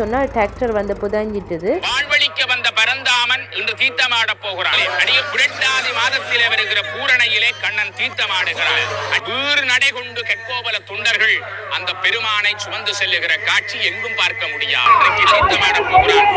சொன்னால் டிராக்டர் வந்து புதஞ்சிட்டது. வாழ்வழிக்க வந்த பரந்தாமன் இன்று தீர்த்தமாட போகிறான். அடிய புரட்டாதி மாதத்திலே வருகிற பூரணையிலே கண்ணன் தீர்த்தமாடுகிறாள் வீறு நடை கொண்டு கெட்கோபல துண்டர்கள் அந்த பெருமானை சுமந்து செல்லுகிற காட்சி எங்கும் பார்க்க முடியாது. இன்றைக்கு தீர்த்தமாட போகிறான்.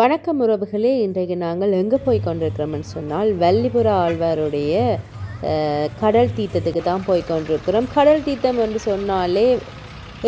வணக்கம் உறவுகளே இன்றைக்கு நாங்கள் எங்கே போய் கொண்டிருக்கிறோம்னு சொன்னால் வள்ளிபுர ஆழ்வாருடைய கடல் தீர்த்தத்துக்கு தான் போய் கொண்டிருக்கிறோம். கடல் தீர்த்தம் என்று சொன்னாலே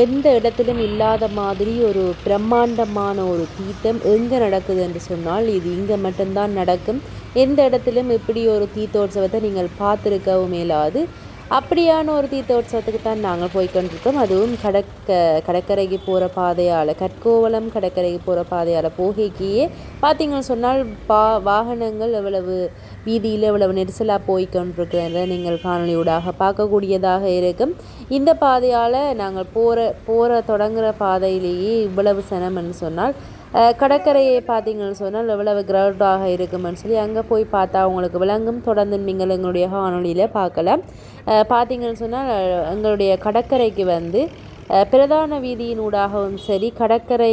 எந்த இடத்திலும் இல்லாத மாதிரி ஒரு பிரம்மாண்டமான ஒரு தீர்த்தம் எங்கே நடக்குது என்று சொன்னால் இது இங்கே மட்டும்தான் நடக்கும். எந்த இடத்திலும் இப்படி ஒரு தீர்த்தோற்சவத்தை நீங்கள் பார்த்துருக்கவும் மேலாது அப்படியான ஒரு தீர்த்தோற்சவத்துக்கு தான் நாங்கள் போய்கொண்டிருக்கோம் அதுவும் கடற்க கடற்கரைக்கு போகிற பாதையால் கற்கோவலம் கடற்கரைக்கு போகிற பாதையால் போகைக்கியே பார்த்தீங்கன்னு சொன்னால் பா வாகனங்கள் எவ்வளவு வீதியில் எவ்வளவு நெரிசலாக போய்கொண்டிருக்கிறத நீங்கள் காணொலியூடாக பார்க்கக்கூடியதாக இருக்கும். இந்த பாதையால் நாங்கள் போகிற போகிற தொடங்குகிற பாதையிலேயே இவ்வளவு சனம்னு சொன்னால் கடற்கரையை பார்த்தீங்கன்னு சொன்னால் எவ்வளவு கிரௌடாக இருக்குமென்னு சொல்லி அங்கே போய் பார்த்தா உங்களுக்கு விளங்கும். தொடர்ந்து நீங்கள் எங்களுடைய காணொலியில் பார்க்கலாம். அஹ், பார்த்தீங்கன்னு சொன்னால் எங்களுடைய கடற்கரைக்கு வந்து பிரதான வீதியினூடாகவும் சரி கடற்கரை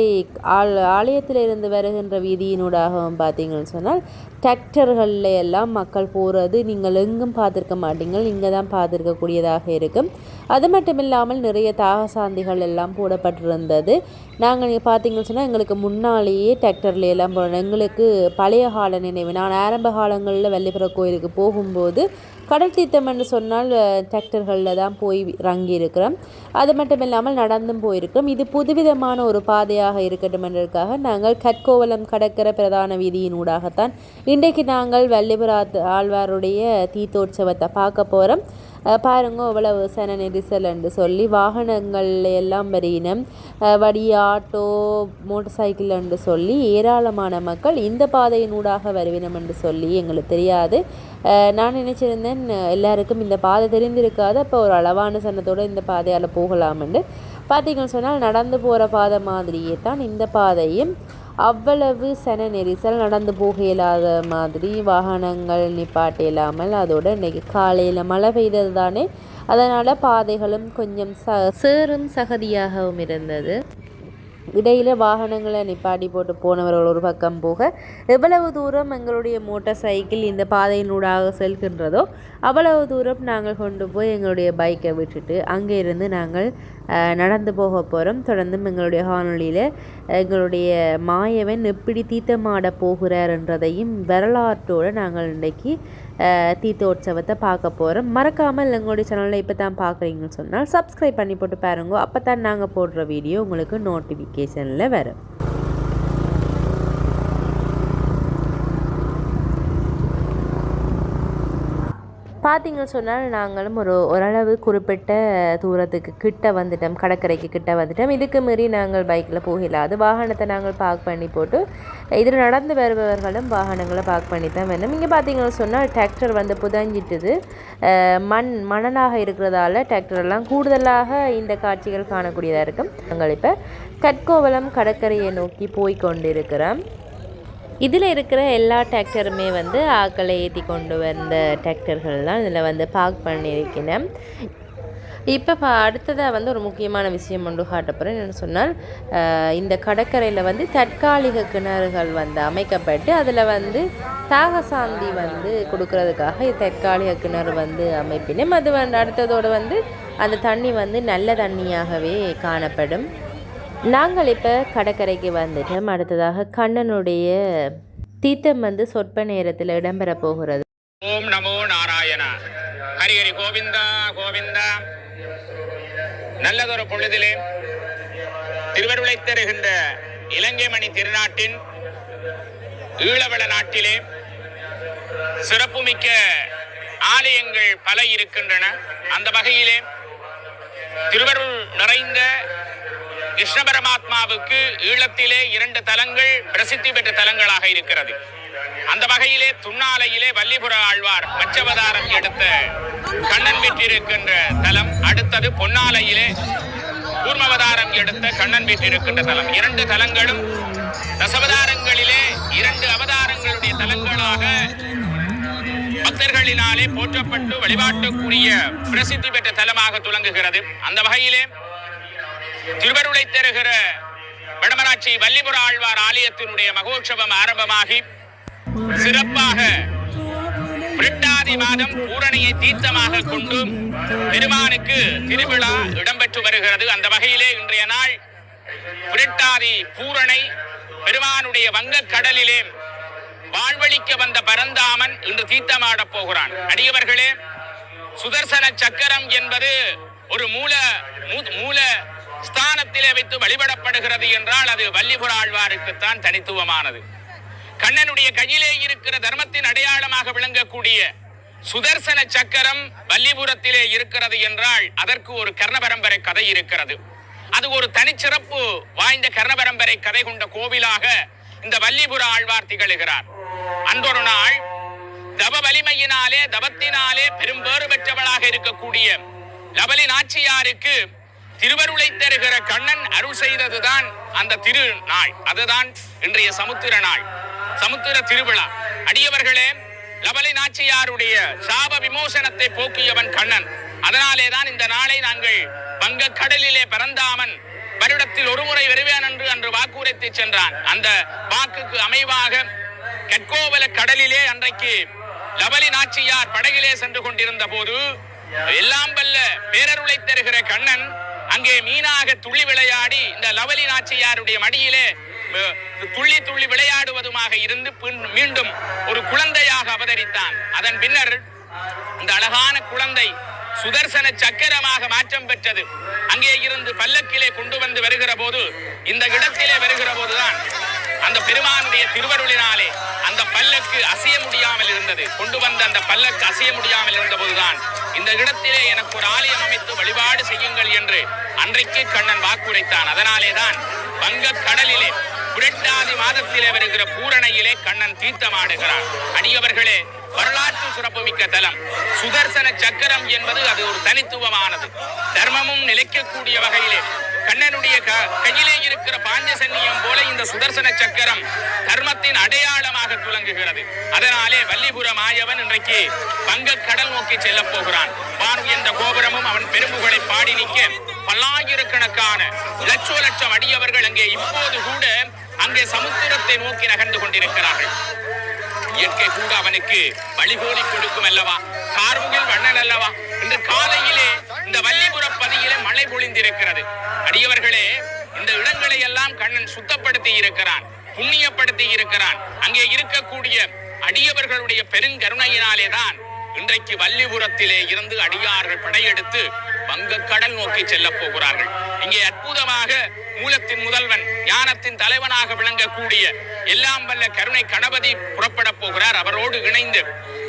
ஆல் ஆலயத்திலிருந்து வருகின்ற வீதியினூடாகவும் பார்த்தீங்கன்னு சொன்னால் டிராக்டர்களில் எல்லாம் மக்கள் போகிறது நீங்கள் எங்கும் பார்த்துருக்க மாட்டீங்க இங்கே தான் பார்த்துருக்கக்கூடியதாக இருக்கும். அது மட்டும் இல்லாமல் நிறைய தாகசாந்திகள் எல்லாம் போடப்பட்டிருந்தது. நாங்கள் நீங்கள் பார்த்தீங்கன்னு சொன்னால் எங்களுக்கு முன்னாலேயே டிராக்டர்ல எல்லாம் போனோம் எங்களுக்கு பழைய கால நினைவு நான் ஆரம்ப காலங்களில் வெள்ளிப்புற கோயிலுக்கு போகும்போது கடல் தீர்த்தம் என்று சொன்னால் டிராக்டர்களில் தான் போய் இறங்கி இருக்கிறோம். அது மட்டும் இல்லாமல் நடந்தும் போயிருக்கிறோம். இது புதுவிதமான ஒரு பாதையாக இருக்கட்டும் என்றதுக்காக நாங்கள் கற்கோவலம் கடற்கரை பிரதான வீதியின் ஊடாகத்தான் இன்றைக்கு நாங்கள் வள்ளிபுரா ஆழ்வாருடைய தீர்த்தோற்சவத்தை பார்க்க போகிறோம் பாருங்க இவ்வளவு சன நெரிசல் என்று சொல்லி வாகனங்கள் எல்லாம் வரியினம் வடி ஆட்டோ மோட்டர் சைக்கிள் என்று சொல்லி ஏராளமான மக்கள் இந்த பாதையினூடாக வருவினம் என்று சொல்லி எங்களுக்கு தெரியாது. நான் நினைச்சிருந்தேன் எல்லாருக்கும் இந்த பாதை தெரிந்திருக்காது. அப்போ ஒரு அளவான சனத்தோடு இந்த பாதையால் போகலாம்னு பார்த்தீங்கன்னு சொன்னால் நடந்து போகிற பாதை மாதிரியே தான் இந்த பாதையும் அவ்வளவு சன நெரிசல் நடந்து போக இயலாத மாதிரி வாகனங்கள் நிப்பாட்ட இல்லாமல் அதோட இன்னைக்கு காலையில் மழை பெய்தது தானே. அதனால் பாதைகளும் கொஞ்சம் ச சேரும் சகதியாகவும் இருந்தது. இடையில் வாகனங்களை நிப்பாட்டி போட்டு போனவர்கள் ஒரு பக்கம் போக எவ்வளவு தூரம் எங்களுடைய மோட்டார் சைக்கிள் இந்த பாதையினூடாக செல்கின்றதோ அவ்வளவு தூரம் நாங்கள் கொண்டு போய் எங்களுடைய பைக்கை விட்டுட்டு அங்கே இருந்து நாங்கள் நடந்து போக போகிறோம் தொடர்ந்தும் எங்களுடைய காணொளியில் எங்களுடைய மாயவன் எப்படி தீத்தமாட போகிறார் என்றதையும் வரலாற்றோடு நாங்கள் இன்றைக்கி தீர்த்தோற்சவத்தை பார்க்க போகிறோம் மறக்காமல் எங்களுடைய சேனலில் இப்போ தான் பார்க்குறீங்கன்னு சொன்னால் சப்ஸ்கிரைப் பண்ணி போட்டு பாருங்க. அப்போ தான் நாங்கள் போடுற வீடியோ உங்களுக்கு நோட்டிஃபிகேஷனில் வரும். பார்த்தீங்கன்னு சொன்னால் நாங்களும் ஒரு ஓரளவு குறிப்பிட்ட தூரத்துக்கு கிட்ட வந்துட்டோம். கடற்கரைக்கு கிட்ட வந்துட்டோம். இதுக்கு மீறி நாங்கள் பைக்கில் போகலாது வாகனத்தை நாங்கள் பார்க் பண்ணி போட்டு இதில் நடந்து வருபவர்களும் வாகனங்களை பார்க் பண்ணி தான் வேணும் இங்கே பார்த்தீங்கன்னு சொன்னால் டிராக்டர் வந்து புதஞ்சிட்டுது. மண் மணலாக இருக்கிறதால டிராக்டர் எல்லாம் கூடுதலாக இந்த காட்சிகள் காணக்கூடியதாக இருக்கும். நாங்கள் இப்போ கற்கோவலம் கடற்கரையை நோக்கி போய் கொண்டிருக்கிறோம். இதில் இருக்கிற எல்லா டிராக்டருமே வந்து ஆக்களை ஏற்றி கொண்டு வந்த டிராக்டர்கள் தான் இதில் வந்து பார்க் பண்ணியிருக்கிறேன். இப்போ அடுத்ததாக வந்து ஒரு முக்கியமான விஷயம் ஒன்று காட்டப்படுறேன் என்னென்னு சொன்னால் இந்த கடற்கரையில் வந்து தற்காலிக கிணறுகள் வந்து அமைக்கப்பட்டு அதில் வந்து தாகசாந்தி வந்து கொடுக்கறதுக்காக தற்காலிக கிணறு வந்து அமைப்பினும் அது வந்து அடுத்ததோடு வந்து அந்த தண்ணி வந்து நல்ல தண்ணியாகவே காணப்படும். நாங்கள் இப்போ கடற்கரைக்கு வந்துட்டோம். அடுத்ததாக கண்ணனுடைய தீர்த்தம் வந்து சொற்ப நேரத்தில் இடம்பெற போகிறது. ஓம் நமோ நாராயணா. ஹரி ஹரி கோவிந்தா கோவிந்தா. நல்லதொரு பொழுதிலே திருவருளை தருகின்ற இலங்கை மணி திருநாட்டின் ஈழவள நாட்டிலே சிறப்புமிக்க ஆலயங்கள் பல இருக்கின்றன. அந்த வகையிலே திருவருள் நிறைந்த கிருஷ்ண பரமாத்மாவுக்கு ஈழத்திலே இரண்டு தலங்கள் பிரசித்தி பெற்ற தலங்களாக இருக்கிறது. அந்த வகையிலே துண்ணாலையிலே வல்லிபுர ஆழ்வார் மச்சவதாரம் எடுத்த கண்ணன் வீற்றிருக்கின்ற தலம் அடுத்தது பொன்னாலையிலே கூர்மவதாரம் எடுத்த கண்ணன் வீற்றிருக்கின்ற தலம். இரண்டு தலங்களும் தசவதாரங்களிலே இரண்டு அவதாரங்களுடைய தலங்களாக பக்தர்களினாலே போற்றப்பட்டு வழிபாட்டுக்குரிய பிரசித்தி பெற்ற தலமாக துலங்குகிறது. அந்த வகையிலே திருவருளை தருகிற வடமராட்சி வள்ளிபுர ஆழ்வார் ஆலயத்தினுடைய மகோற்சவம் ஆரம்பமாகி சிறப்பாக புரட்டாதி மாதம் பூரணையை தீர்த்தமாக கொண்டு பெருமானுக்கு திருவிழா இடம்பெற்று வருகிறது. அந்த வகையிலே இன்றைய நாள் புரட்டாதி பூரணை பெருமானுடைய வங்கக் கடலிலே வாழ்வழிக்க வந்த பரந்தாமன் இன்று தீர்த்தமாடப் போகிறான். அடியவர்களே சுதர்சன சக்கரம் என்பது ஒரு மூல மூ- மூல ஸ்தானத்திலே வைத்து வழிபடப்படுகிறது என்றால் அது வள்ளிபுர ஆழ்வாருக்குத்தான் தனித்துவமானது. கண்ணனுடைய கையிலே இருக்கிற தர்மத்தின் அடையாளமாக விளங்கக்கூடிய சுதர்சன சக்கரம் வல்லிபுரத்திலே இருக்கிறது என்றால் அதற்கு ஒரு கர்ணபரம்பரை கதை இருக்கிறது. அது ஒரு தனிச்சிறப்பு வாய்ந்த கர்ணபரம்பரை கதை கொண்ட கோவிலாக இந்த வள்ளிபுர ஆழ்வார் திகழுகிறார். அன்றொரு நாள் தவ வலிமையினாலே தவத்தினாலே பெரும்பேறு பெற்றவளாக இருக்கக்கூடிய லபலி நாச்சியாருக்கு திருவருளை தருகிற கண்ணன் அருள் செய்ததுதான் அந்த திரு நாள் அதுதான் இன்றைய சமுத்திர நாள். சமுத்திர திருவிழா. அடியவர்களே லபலி நாச்சியாருடைய சாப விமோசனத்தை போக்கியவன் கண்ணன். அதனாலே தான் இந்த நாளை நாங்கள் வங்கக் கடலிலே பிறந்தாமன் வருடத்தில் ஒரு முறை வருவேன் என்று அன்று வாக்குரைத்து சென்றான். அந்த வாக்குக்கு அமைவாக கற்கோவல கடலிலே அன்றைக்கு லபலி நாச்சியார் படகிலே சென்று கொண்டிருந்த போது எல்லாம் வல்ல பேரருளை தருகிற கண்ணன் அங்கே மீனாக துள்ளி விளையாடி இந்த லவலி நாச்சியாருடைய மடியிலே துள்ளி துள்ளி விளையாடுவதுமாக இருந்து பின் மீண்டும் ஒரு குழந்தையாக அவதரித்தான். அதன் பின்னர் இந்த அழகான குழந்தை சுதர்சன சக்கரமாக மாற்றம் பெற்றது. அங்கே இருந்து பல்லக்கிலே கொண்டு வந்து வருகிற போது இந்த இடத்திலே வருகிற போதுதான் அந்த பெருமானுடைய திருவருளினாலே அந்த பல்லக்கு அசைய முடியாமல் இருந்தது. கொண்டு வந்த அந்த பல்லக்கு அசைய முடியாமல் இருந்த போதுதான் இந்த இடத்திலே எனக்கு ஒரு ஆலயம் அமைத்து வழிபாடு செய்யுங்கள் என்று அன்றைக்கு கண்ணன் வாக்குரைத்தான். அதனாலே தான் வங்கக் கடலிலே புரட்டாதி மாதத்திலே வருகிற பூரணையிலே கண்ணன் தீர்த்தமாடுகிறான். அடியவர்களே வரலாற்று சிறப்புமிக்க தலம். சுதர்சன சக்கரம் என்பது அது ஒரு தனித்துவமானது. தர்மமும் நிலைக்கக்கூடிய வகையிலே கண்ணனுடைய க- கையிலே இருக்கிற பாஞ்சசன்னியம் போல இந்த சுதர்சன சக்கரம் தர்மத்தின் அடையாளமாக துலங்குகிறது. அதனாலே வல்லிபுரம் ஆயவன் இன்றைக்கு வங்கக் கடல் நோக்கி செல்ல போகிறான். வான் உயர்ந்த கோபுரமும் அவன் பெரும்புகளை பாடி நிற்க பல்லாயிரக்கணக்கான லட்சோ லட்சம் அடியவர்கள் அங்கே இப்போது கூட அங்கே சமுத்திரத்தை நோக்கி நகர்ந்து கொண்டிருக்கிறார்கள். இயற்கை கூட அவனுக்கு வழிகோலி கொடுக்கும் அல்லவா? கார்முகில் வண்ணன் அல்லவா? இன்று காலையிலே இந்த வள்ளிபுர பதியிலே மழை பொழிந்திருக்கிறது. அடியவர்களே இந்த இடங்களை எல்லாம் கண்ணன் சுத்தப்படுத்தி இருக்கிறான் புண்ணியப்படுத்தி இருக்கிறான். அங்கே இருக்கக்கூடிய அடியவர்களுடைய பெருங்கருணையினாலே தான் இன்றைக்கு வள்ளிபுரத்திலே இருந்து அடியார்கள் படையெடுத்து வங்கக்கடல் நோக்கி செல்ல போகிறார்கள். இங்கே அற்புதமாக மூலத்தின் முதல்வன் ஞானத்தின் தலைவனாக விளங்கக்கூடிய எல்லாம் வல்ல கருணை கணபதி புறப்பட போகிறார். அவரோடு இணைந்து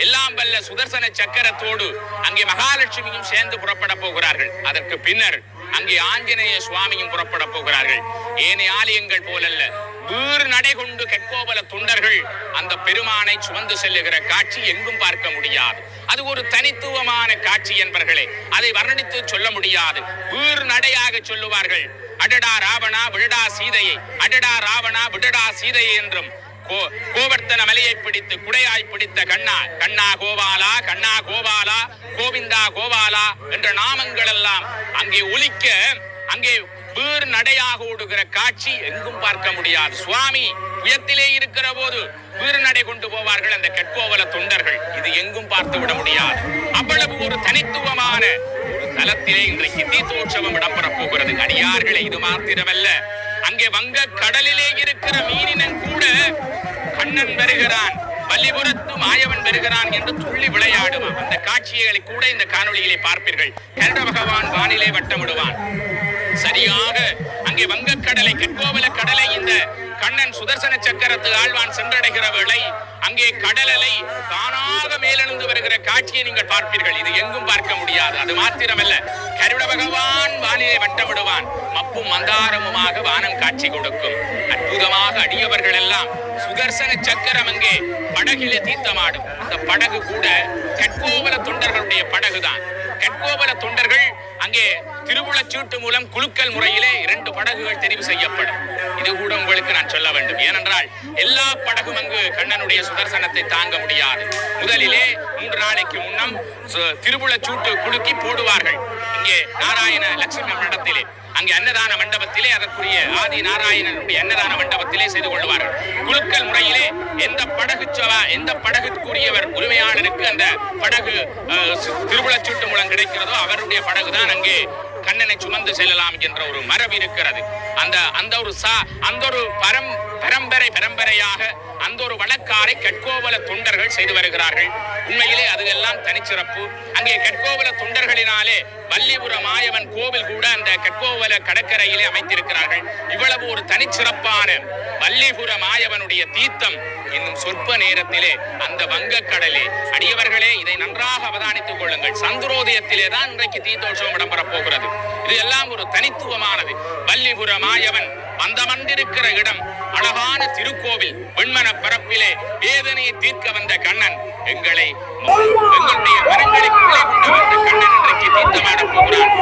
எல்லாம் வல்ல சுதர்சன சக்கரத்தோடு அங்கே மகாலட்சுமியும் சேர்ந்து புறப்பட போகிறார்கள். அதற்கு பின்னர் அங்கே ஆஞ்சநேய சுவாமியும் புறப்பட போகிறார்கள். ஏனைய ஆலயங்கள் போலல்ல. வீறு நடை கொண்டு கெட்கோபல தொண்டர்கள் அந்த பெருமானை சுமந்து செல்லுகிற காட்சி எங்கும் பார்க்க முடியாது. அது ஒரு தனித்துவமான காட்சி என்பர்களே அதை வர்ணித்து சொல்ல முடியாது. வீறு நடையாக சொல்லுவார்கள் அடடா ராவணா விடடா சீதையை அடடா ராவணா விடடா சீதையை என்றும் கோ- கோவர்த்தன மலையை பிடித்து குடையாய் பிடித்த கண்ணா கண்ணா கோபாலா கண்ணா கோபாலா கோவிந்தா கோபாலா என்ற நாமங்கள் எல்லாம் அங்கே ஒலிக்க அங்கே வீர் நடையாக ஓடுகிற காட்சி எங்கும் பார்க்க முடியாது. சுவாமி உயத்திலே இருக்கிற போது வீர் நடை கொண்டு போவார்கள் அந்த கெட்கோவல தொண்டர்கள். இது எங்கும் பார்த்து விட முடியாது. அவ்வளவு ஒரு தனித்துவமான ஒரு தலத்திலே இன்றைக்கு தீர்த்தோற்சவம் இடம்பெறப் போகிறது. அடியார்களே இது மாத்திரமல்ல. அங்கே வங்க கடலிலே இருக்கிற மீனினன் கூட கண்ணன் வருகிறான் பள்ளிபுரத்து மாயவன் வருகிறான் என்று துள்ளி விளையாடுவான் அந்த காட்சிகளை கூட இந்த காணொளியிலே பார்ப்பீர்கள். கருட பகவான் வானிலே வட்டமிடுவான். சரியாக அங்கே வங்கக்கடலை கெட்கோவல கடலை இந்த கண்ணன் சுதர்சன சக்கரத்து ஆழ்வான் சென்றடைகிற வேளை அங்கே கடலலை தானாக மேலெழுந்து வருகிற காட்சியை நீங்கள் பார்ப்பீர்கள். இது எங்கும் பார்க்க முடியாது. அது மாத்திரமல்ல. கருட பகவான் வானிலே வட்டமிடுவான். மப்பும் மந்தாரமுமாக வானம் காட்சி கொடுக்கும். அற்புதமாக அடியவர்கள் எல்லாம் சுதர்சன சக்கரம் அங்கே படகிலே தீர்த்தமாடும். அந்த படகு கூட கட்கோவல தொண்டர்களுடைய படகுதான். கற்கோபல தொண்டர்கள் அங்கே திருவுளச் சீட்டு மூலம் குலுக்கல் முறையிலே இரண்டு படகுகள் தெரிவு செய்யப்படும். இது கூட உங்களுக்கு நான் சொல்ல வேண்டும். ஏனென்றால் எல்லா படகும் அங்கு கண்ணனுடைய சுதர்சனத்தை தாங்க முடியாது. முதலிலே மூன்று நாளைக்கு முன்னம் சு- சூட்டு குலுக்கி போடுவார்கள். இங்கே நாராயண லட்சுமி மண்டபத்திலே. அங்கே அன்னதான மண்டபத்திலே அதற்குரிய ஆதி நாராயணனுடைய அன்னதான மண்டபத்திலே செய்து கொள்வார்கள். குழுக்கள் முறையிலே எந்த படகு எந்த படகுக்குரியவர் உரிமையாளருக்கு அந்த படகு அஹ், மூலம் கிடைக்கிறதோ அவருடைய படகுதான் அங்கே கண்ணனை சுமந்து செல்லலாம் என்ற ஒரு மரபு இருக்கிறது. அந்த அந்த ஒரு சா அந்த ஒரு பரம் பரம்பரை பரம்பரையாக அந்த ஒரு வழக்காரை கட்கோவல தொண்டர்கள் செய்து வருகிறார்கள். உண்மையிலே அதுவெல்லாம் தனிச்சிறப்பு. அங்கே கட்கோவல தொண்டர்களினாலே வள்ளிபுர மாயவன் கோவில் கூட அந்த கட்கோவல கடற்கரையிலே அமைத்திருக்கிறார்கள். இவ்வளவு ஒரு தனிச்சிறப்பான வள்ளிபுர மாயவனுடைய தீர்த்தம் இன்னும் சொற்ப நேரத்திலே அந்த வங்கக்கடலே அடியவர்களே இதை நன்றாக அவதானித்துக் கொள்ளுங்கள். சந்திரோதயத்திலே தான் இன்றைக்கு தீர்த்தோற்சவம் இடம்பெறப் போகிறது. இது எல்லாம் ஒரு தனித்துவமானது. வள்ளிபுர மாயவன் வந்தமண்டிருக்கிற இடம் அழகான திருக்கோவில் வெண்மன பரப்பிலே வேதனையை தீர்க்க வந்த கண்ணன் எங்களை எங்களுடைய மரங்களுக்குள்ளே கொண்டு வந்த கண்ணன் இன்றைக்கு தீர்த்தமாடப் போகிறான்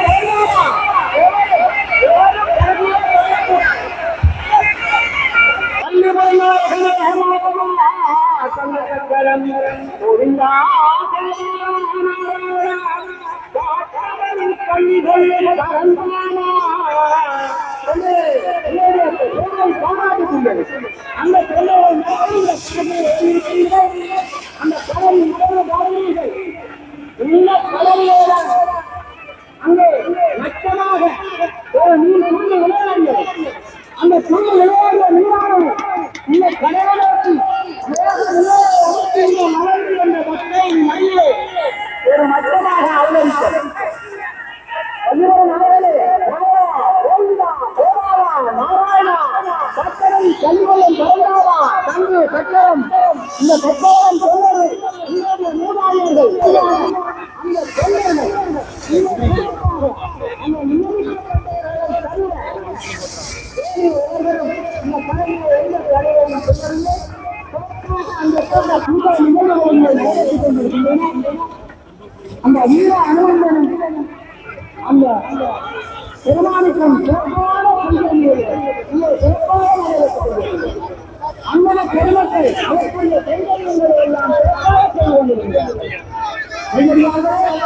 அங்கே லட்சமாக ஒரு நீர் துள்ளி அந்த துள்ளி விளையாடிய நீரானது இந்த கடலோரத்தில் மலர்ந்து என்ற பக்தையின் மடியிலே ஒரு மச்சமாக அவதரித்தது ஐயோ நாயனே, நாயா, கோவிந்தா, கோபாலா, நாராயணா, சக்கரம், கலிவலம், பரந்தாவா, தங்கு, சக்கரம், இந்த சக்கரம் சொன்னது உங்களுடைய மூதாதையர்கள் அந்த சொன்னது இந்த மூதாதையர்கள், அந்த நியமிக்கப்பட்டவர்கள் தவிர வேறு ஒருவரும் இந்த கடலில் எந்த கடையையும் சொல்லவில்லை அந்த சொன்ன பூஜை நிகழ்வுகளை நடத்திக் கொண்டிருக்கின்றன அந்த வீர அனுமந்தனும் அந்த பெருமானுக்கும் சிறப்பான பஞ்சமிகள் இங்கே சிறப்பாக நிறைவேற்றப்படுகிறது அண்ணன பெருமக்கள் மேற்கொண்ட பெண்கள் எல்லாம் சிறப்பாக செய்து கொண்டிருக்கிறார்கள் ஐயடியாக எனவே என்ன நினைக்கிறார்கள் உங்களுடைய சீரர்கள் ராவணன் காட்டியுள்ளார் அந்த காலத்திலே சொல்லுவார்கள் அதுதான் ராவணா அதுதான் ராவணா அதுதான் சீரியல் நாங்கள்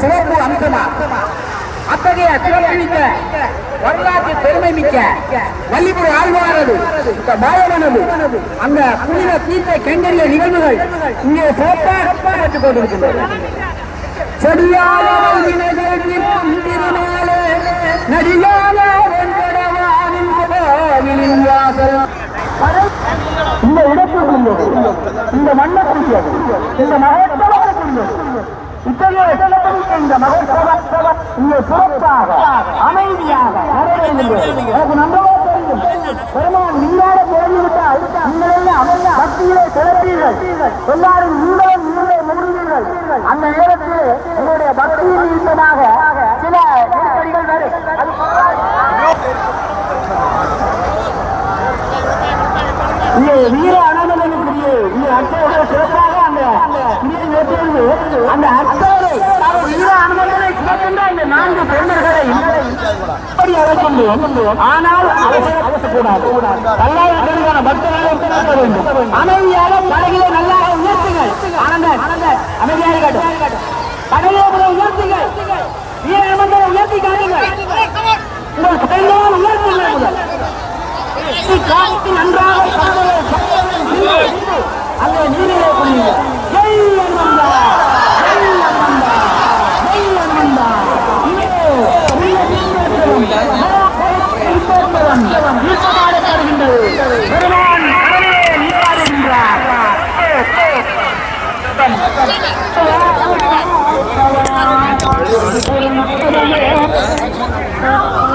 சிவப்பு அம்சமா? அத்தகைய சிறப்புமிக்க வரலாற்று பெருமை மிக்க வள்ளிபுரி ஆழ்வாரது இந்த மாயவனது அந்த புனித தீர்த்த கெண்டறிய நிகழ்வுகள் இங்கே சிறப்பாக பெற்றுக் கொண்டிருக்கின்றன. செடியால வினைகள் இந்த இடத்துக்குரியது இந்த மண்ணுக்குரியது இந்த மகோத்சவத்துக்குரியது இத்தகைய இந்த மகோத்சவ இங்கே சிறப்பாக அமைதியாக எனக்கு நம்பவே தெரியும். பெருமான் நீராட தொடங்கிவிட்டால் நீங்கள் எல்லாம் பக்தியிலே திறப்பீர்கள் எல்லாரும் நீங்களும் நீங்களே முடிவீர்கள் அந்த நேரத்தில் உங்களுடைய பக்தியில் நிமித்தமாக சில நெருக்கடிகள் வரும். வீர அனாமதனுக்குரிய இந்த அர்த்தோட சிறப்பாக அந்த இங்கே நெற்றிருந்து அந்த அர்த்தோடு அவர் இந்த நான்கு பெண்மர்களை இப்படி அழைக்கின்றோம். ஆனால் அவசர பல்லாயிரக்கணக்கான பக்தர்களை உட்கார வேண்டும். அமைதியாக படகிலே நல்லா உயர்த்துங்கள். ஆனந்த அமைதியாக இருக்கட்டும். படகிலே உயர்த்துங்கள். வீர உயர்த்தி காட்டுங்கள். உங்கள் கையால் உயர்த்துங்கள் முதல். நன்றாக அங்கே நீரிலே Oh,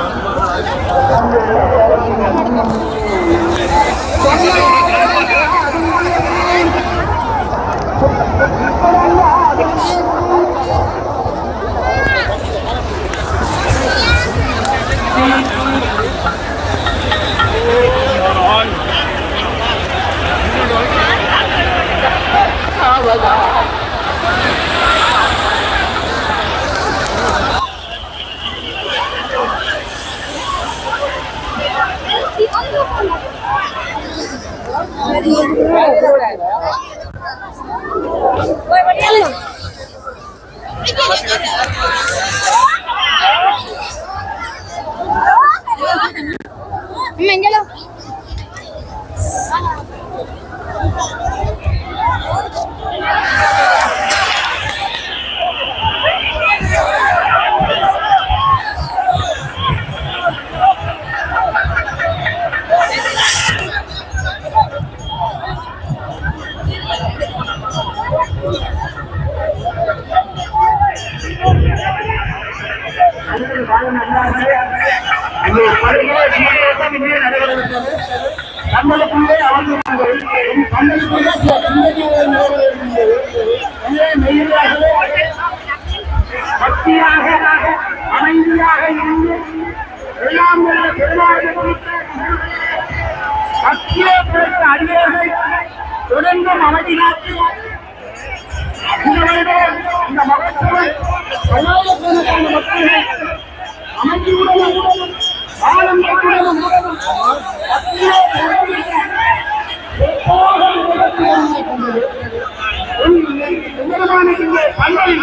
mình cho luôn. நம்மளுக்குள்ளே அவர்களுக்கு நம்மளுக்குள்ளே சில பக்தியாக அமைதியாக இருந்து எல்லாம் வல்ல பெருமாளை அடியர்கள் தொடர்ந்தும் அமைதி காத்து இந்த மகத்துவம் மக்கள் Hallelujah.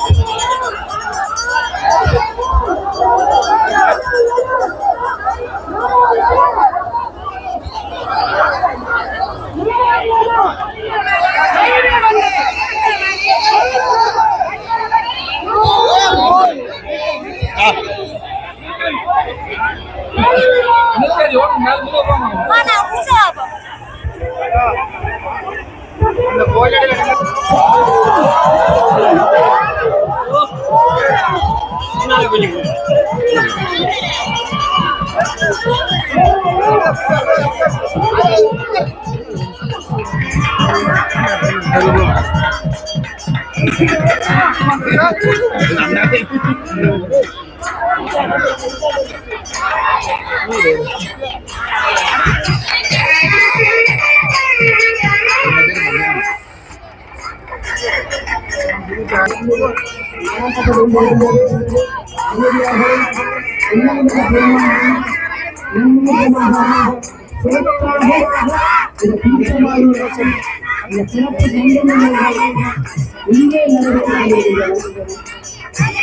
சிறப்பு சங்கமங்கள் இங்கே நடக்கிறது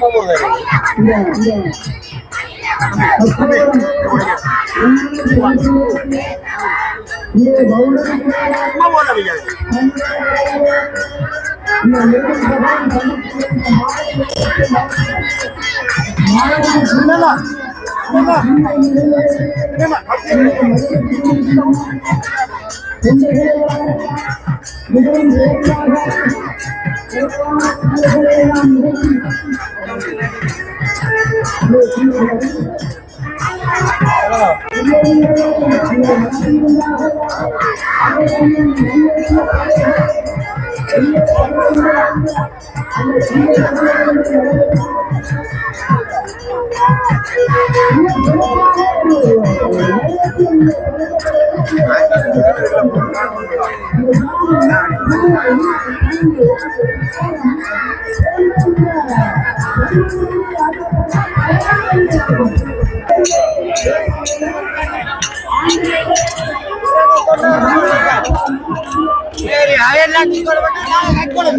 Vamos a ver. மிகவும் Yeah. আরেলা কি করবে না কাজ করে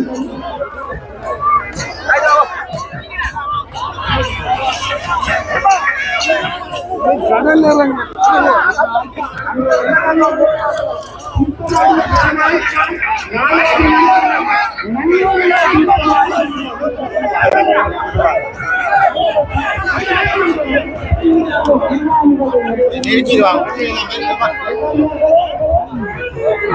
Energy lang.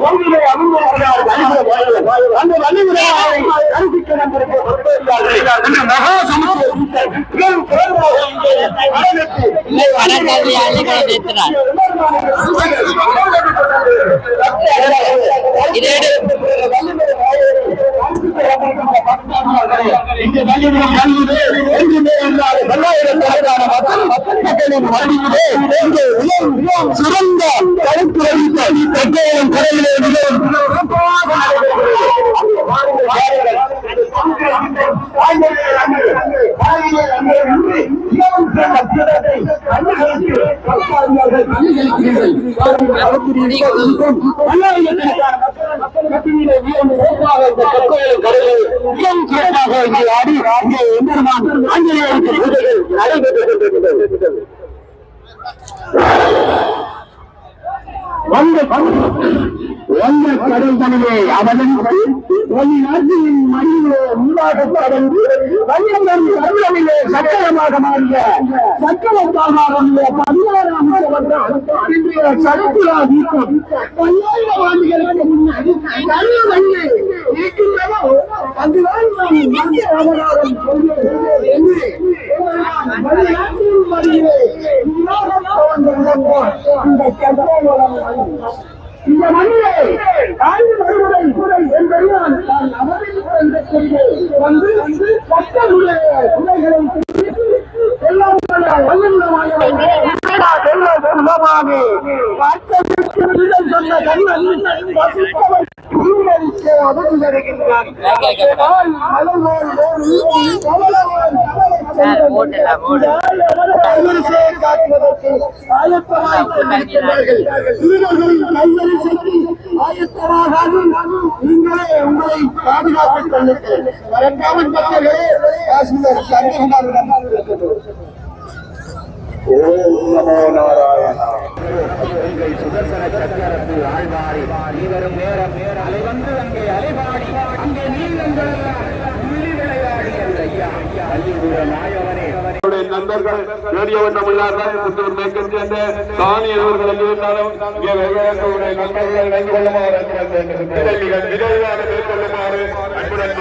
கோவிலை அமர்ந்தார்கள் அந்த கருவிக்கு நம்பருக்கு பொறுப்பேற்றார்கள் இந்த மகா இங்கே அரங்கத்து இங்கே வள்ளிபுரம் இல்லாத பல்லாயிரக்கணக்கான மக்கள் மக்களின் வழியிலே இங்கே சிறந்த கருத்து வைத்த கரையிலே மிகவும் பல்லாயிரக்கணக்கான மக்கள் மக்கள் மத்தியிலே மிகவும் சிறப்பாக இந்த மிகவும் சிறப்பாக இங்கே ஆடி இங்கே எம்பெருமான் ஆஞ்சநேயருக்கு பூஜைகள் நடைபெற்றுக் கொண்டிருக்கிறது கடல் தனிலே அவதன் ஒரு நாட்டின் மடியிலே உண்டாக கடந்து வல்லங்கள் தமிழிலே சக்கரமாக மாறிய சக்கரமாக பதினாறாம் இன்றைய சரக்குலா தீபம். பல்லாயிரம் ஆண்டுகளுக்கு முன்னாடி நல்ல வழியை இருக்கின்றதோ அதுதான் நாம் மத்திய அவதாரம் சொல்கிறோம் என்று மடியிலே உண்டாக தோன்றும் இந்த சக்கரவளம் இந்த மண்ணிலே ஆண்டு வருவதை என்பதுதான் நான் அவரின் இடத்திலே வந்து மக்களுடைய குறைகளை எல்லாம் சொன்ன கண்ணன் வசிப்பவன் தீங்கரிக்க அபதி தருகின்றான் மலர்வாழ் கமலவாழ் ஆயத்தமாய் கொண்டிருக்கிறார்கள் வீரர்களின் கைவரி சென்று ஆயத்தமாகாது நீங்களே உங்களை பாதுகாத்துக் கொள்ளுங்கள் மறக்காமல் பக்தர்களே காஷ்மீர் கன்னியாகுமரியிடம் ஓம் நமோ நாராயணா சுதர்சன சக்கரத்தில் ஆழ்வாரி இவரும் நேரம் அலைவந்து அங்கே அலைபாடி. அங்கே நீளங்கள் நண்பர்கள் ரேடியோ தமிழ்நாட்டில் புத்தூர் மேற்கன் சேர்ந்த சாணி அவர்கள் இருந்தாலும் நண்பர்கள் இணைந்து கொள்ளுமாறு விரைவாக மேற்கொள்ளுமாறு அன்புடன்